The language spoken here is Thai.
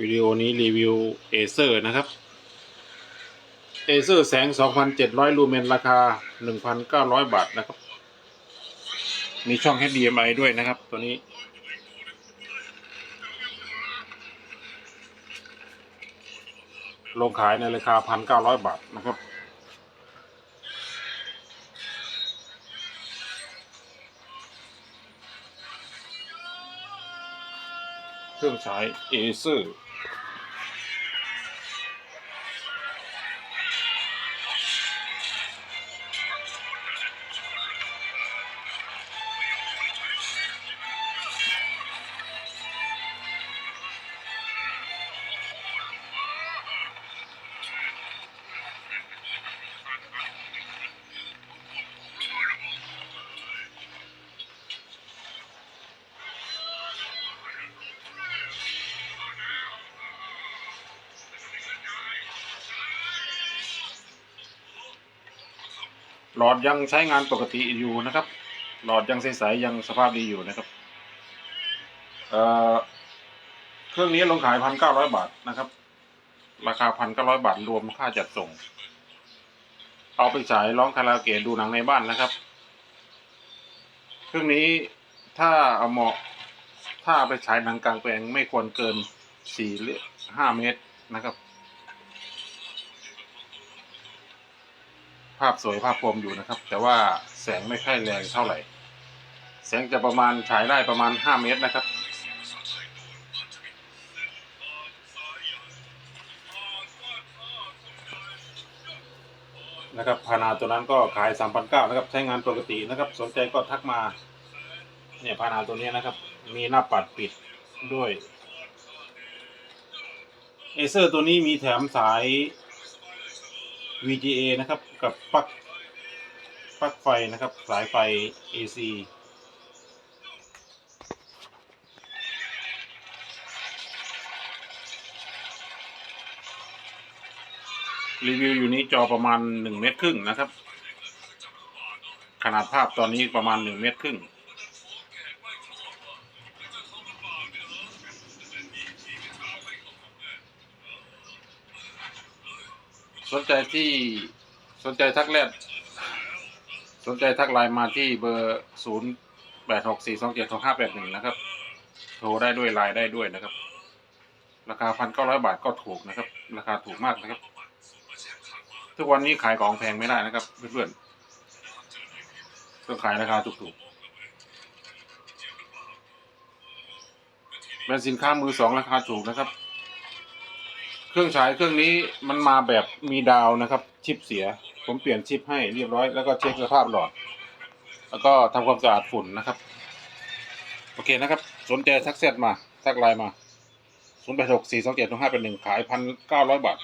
วิดีโอนี้รีวิวเอเซอร์นะครับเอเซอร์แสง 2,700 ลูเมน ราคา 1,900 บาทนะครับ มีช่อง HDMI ด้วยนะครับ ตัวนี้ ลงขายในราคา 1,900 บาทนะครับเครื่องใช้เอเซอร์ หลอดยังใช้งานปกติอยู่นะครับ หลอดยังใสๆยังสภาพดีอยู่นะครับเอ่อเครื่องนี้ลงขายพันเก้าร้อยบาทนะครับ ราคาพันเก้าร้อยบาทรวมค่าจัดส่ง เอาไปฉายร้องคาราโอเกะดูหนังในบ้านนะครับ เครื่องนี้ถ้าเอาเหมาะถ้าเอาไปฉายหนังกลางแปลงไม่ควรเกินสี่หรือห้าเมตรนะครับ ภาพสวยภาพคมอยู่นะครับ แต่ว่าแสงไม่ค่อยแรงเท่าไหร่ แสงจะประมาณฉายได้ประมาณห้าเมตรนะครับ นะครับพานาตัวนั้นก็ขายสามพันเก้านะครับ ใช้งานปกตินะครับ สนใจก็ทักมา เนี่ยพานาตัวนี้นะครับ มีหน้าปัดปิดด้วยเอเซอร์ตัวนี้มีแถมสาย VGA นะครับ กับปลั๊กปลั๊กไฟนะครับ สายไฟ AC รีวิวอยู่นี้จอประมาณหนึ่งเมตรครึ่งนะครับ ขนาดภาพตอนนี้ประมาณหนึ่งเมตรครึ่ง สนใจที่สนใจทักแรกสนใจทักไลน์มาที่เบอร์ศูนย์แปดหกสี่สองเจ็ดสองห้าแปดหนึ่งนะครับ โทรได้ด้วยไลน์ได้ด้วยนะครับ ราคาพันเก้าร้อยบาทก็ถูกนะครับ ราคาถูกมากนะครับ ทุกวันนี้ขายของแพงไม่ได้นะครับเพื่อนๆต้องขายราคาถูกๆเป็นสินค้ามือสองราคาถูกนะครับ เครื่องฉายเครื่องนี้มันมาแบบมีดาวนะครับชิปเสีย ผมเปลี่ยนชิปให้เรียบร้อยแล้วก็เช็คสภาพหลอด แล้วก็ทำความสะอาดฝุ่นนะครับ โอเคนะครับ สนใจทักเซตมาทักไลน์มา0 8 6 4 2 7 5 1ขายพันเก้าร้อยบาท